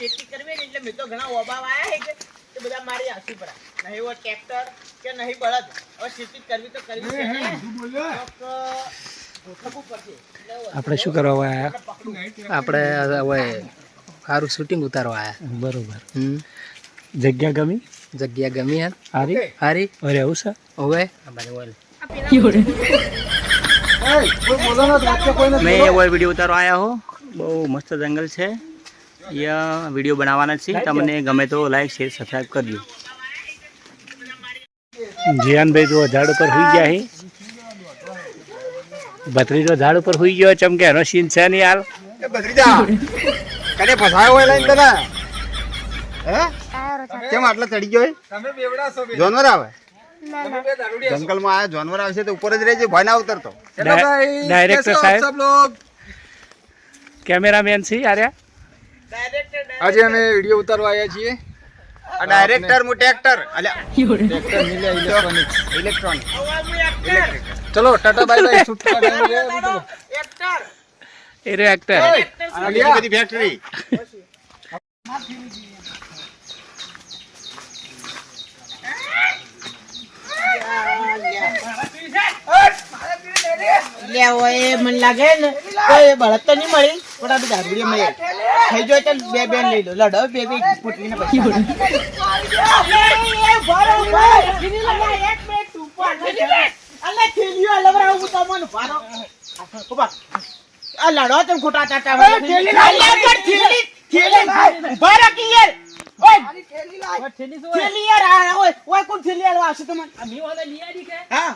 ખેતી કરવી એટલે મેં તો ઘણા ઓબાવ આવ્યા છે કે બધા મારી આસી પડા નહીં વો ટ્રેક્ટર કે નહીં બળદ. હવે ખેતી કરવી તો કરવી આપણે શું કરવા આવ્યા આપણે હવે સારું શૂટિંગ ઉતારવા આવ્યા બરોબર. જગ્યા ગમી? જગ્યા ગમી યાર હારી? હારી? અરે આવું છે? હવે? મેં એવો વીડિયો ઉતારવા આવ્યા હો. બહુ મસ્ત જંગલ છે. વીડિયો બનાવવાના છે. તમને ગમે તો લાઈક શેર સબસ્ક્રાઈબ કરજો. જીયાનભાઈ જો ઝાડ ઉપર હોઈ ગયા છે ભત્રીજો ઝાડ ઉપર હોઈ ગયો ચમકે એનો સીન છે નહીં હાલ? કેમ આટલા ચડી ગયો તમે આવે? જંગલમાં આયા આવશે તો ઉપર જ રહેજે ભય ના ઉતરતો. ડાયરેક્ટર સાહેબ? કેમેરામેન છે આર્યા આજે અમે વીડિયો ઉતારવા આવ્યા છીએ. આ ડાયરેક્ટર મુ ટ્રેક્ટર. અલ્યા. ટ્રેક્ટર મિલે ઇલેક્ટ્રોનિક. ઇલેક્ટ્રોનિક ચલો tata bye bye shoot. Actor એ રહ્યો એક્ટર આ બીજી બધી ફેક્ટરી લે ઓય મને લાગે ને તો એ બળદ તો નહીં મળી. પણ આ બી દારૂડિયા થઈ જાય તો બે બેન લઈ લો. લડો બે બે પુટલીને પછી. લડો તો ખોટા ચાટા થેલી યાર. આ ઓય. ઓય કોણ થેલી આલવા આવશે તમને હા.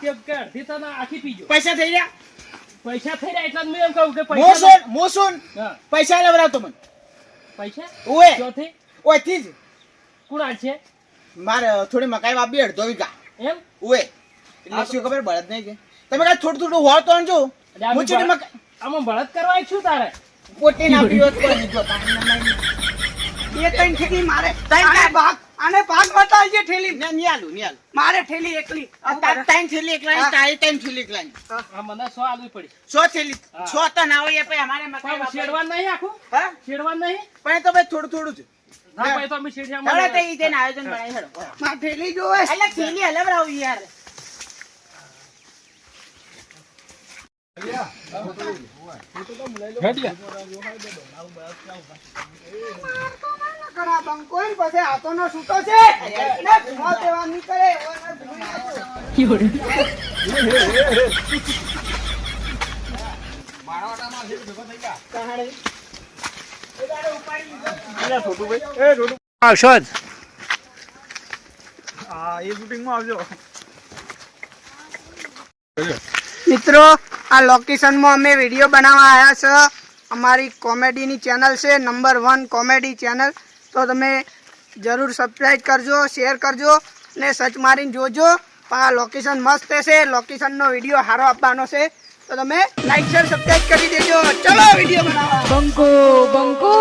પૈસા થઈ ગયા પૈસા ફેર્યા એટલે મેં એમ કહું કે મોસુન મોસુન પૈસા લવરાવતો મને. પૈસા? ઓએ ચોથી? ઓથી જ. કુણાલ છે મારે થોડી મકાઈ વાપી અડધો વીઘા. એમ? ઓએ એટલે શું ખબર બળદ નહીં કે. તમે કાંઈ થોડું થોડું હોય તો આમ હું મકાઈ આમાં બળદ કરવા ઈચ્છું તારે? પોતે ના પીવો તો કોઈ નહીં જો તારે ના નહીં. બે મારે. ત્રણ આને આને ભાગ બતાવજે ઠેલી. ને નહીં આલું, મારે ઠેલી એકલી. આ તાર ત્રણ ઠેલી એકલા તારી ત્રણ ઠેલી એકલા આ મને સો આલવી પડી? સો ઠેલી. સો તો ના હોય એ પછી અમારે મકાઈ પણ નહીં આખું? હા? શેડવાન નહીં? પણ તો ભાઈ થોડું થોડું જઈને આયોજન બનાવી. ઠેલી જોવે. એટલે થેલી હલવડાવું યાર કરા બંકો ને પછી હાથોનો છૂટો છે. ને દેવા મિત્રો આ લોકેશનમાં અમે વીડિયો બનાવવા આવ્યા છે. અમારી કોમેડીની ચેનલ છે નંબર વન કોમેડી ચેનલ તો તમે જરૂર સબસ્ક્રાઈબ કરજો શેર કરજો ને સર્ચ મારીને જોજો. પણ આ લોકેશન મસ્ત છે લોકેશનનો વીડિયો સારો આપવાનો છે. તો તમે લાઈક શેર સબસ્ક્રાઈબ કરી દેજો. ચલો વીડિયો બનાવો બંકો બંકો.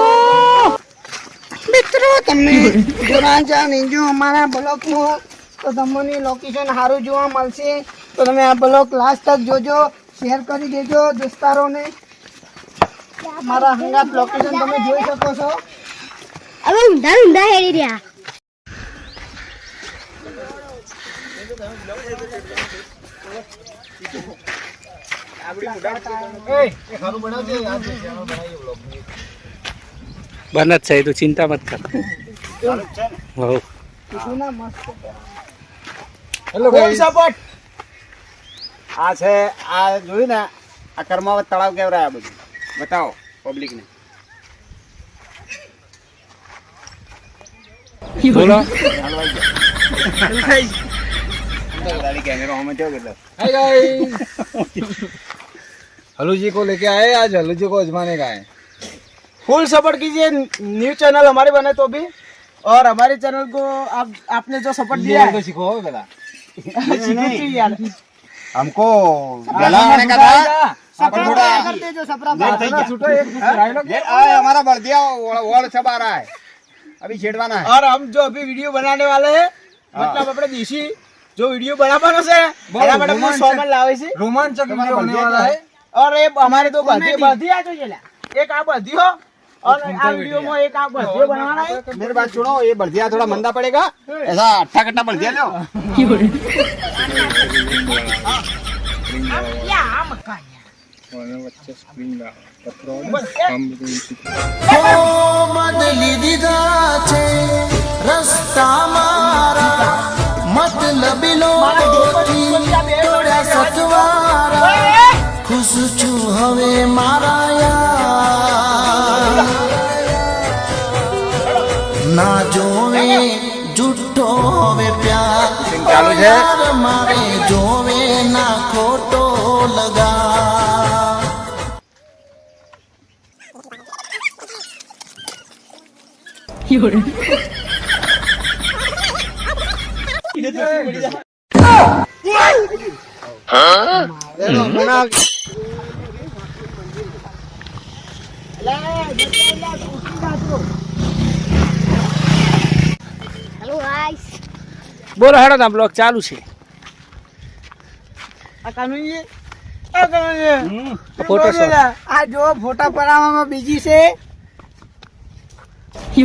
મિત્રો તમે જોરાજા નહીં જો અમારા બ્લોગમાં તો તમને લોકેશન સારું જોવા મળશે. તો તમે આ બ્લોગ લાસ્ટ તક જોજો. શેર કરી દેજો દોસ્તારોને. મારા હંગાત લોકેશન તમે જોઈ શકો છો. હવે ઊંધા ઊંધા હેરી રહ્યા. બન જ છે એ તો ચિંતા મત કર. હો જૂના મસ્ત હેલો ભાઈ આ છે આ જોયું ને આ કર્માવત તળાવ કેવરાય આ બધું? બતાવો પબ્લિક बोला हलू जी को लेके आए आज हलू जी को अजमाने का है फुल सपोर्ट कीजिए न्यू चैनल हमारे बने तो भी और हमारे चैनल को आप आपने जो सपोर्ट दिया है सीखो गला हमको गला आने का था हमारा बढ़ दिया वो सब आ रहा है अभी छेड़वाना है और हम जो अभी वीडियो बनाने वाले हैं मतलब अपने देशी जो वीडियो बनाना से बहुत सोमन लावे से रोमांचक वीडियो होने वाला है और ये हमारे तो बधी बधी आ जो चला एक आप बधी हो और आ वीडियो में एक आप बर्दिया बनाना है मेरी बात सुनो ये बर्दिया थोड़ा मंदा पड़ेगा ऐसा अट्ठा कट्टा बर्दिया लो क्या मकान બદલી દીધા છે રસ્તા મારા મતલબી તોડ્યા સતવારા ખુશ છું હવે મારા યાર. ના જોવે જુઠ્ઠો હવે પ્યાર. ચાલુ છે? યાર મારે જોવે હેલો ગાઈસ બોલો હેડો ના બ્લોગ ચાલુ છે. આ જો ફોટા પડાવવામાં બીજી છે.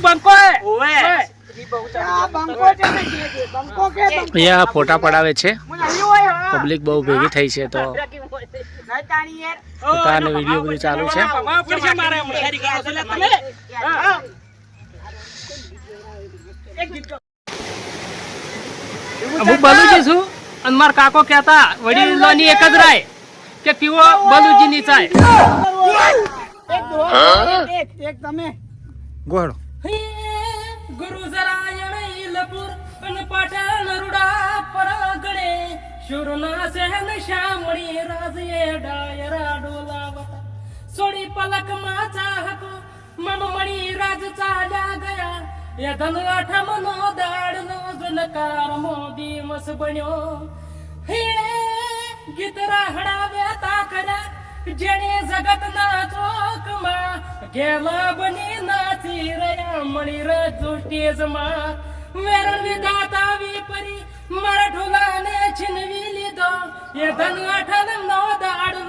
બંકો હે. આ બંકો છે ને જે જે બંકો કે બંકો? અહીંયા ફોટા પડાવે છે. પબ્લિક બહુ ભેગી થઈ છે તો. અને વીડિયો બધું ચાલુ છે. હું. બલુજી છું અને મારા કાકો કહેતા વડીલોની એક જ રાય. કે પીવો બલુજી ની ચાય એક એક તમે ગોહડો. ગુરુ જરાયણ ઈલપુર અને પાટણ રૂડા પરગડે શુરના સહેન શામળી રાજે ડાયરા ડોલાવતા સોડી પલકમાં ચાહકો મનમણી રાજ ચાલ્યા ગયા. એ ધન આઠમ નો દાડ નો જનકાર મોદી મસ બન્યો. હે ગીત રાહડાવ્યા તા કર્યા જેણે જગત ના ચોકમાં ગેલા બની નાચી રહ્યા મળી ર સ્ટેજમાં વેરણ વિધાતા વિપરી મારા ઢોલાને છીનવી લીધો એ ધન અઠન નો દાડ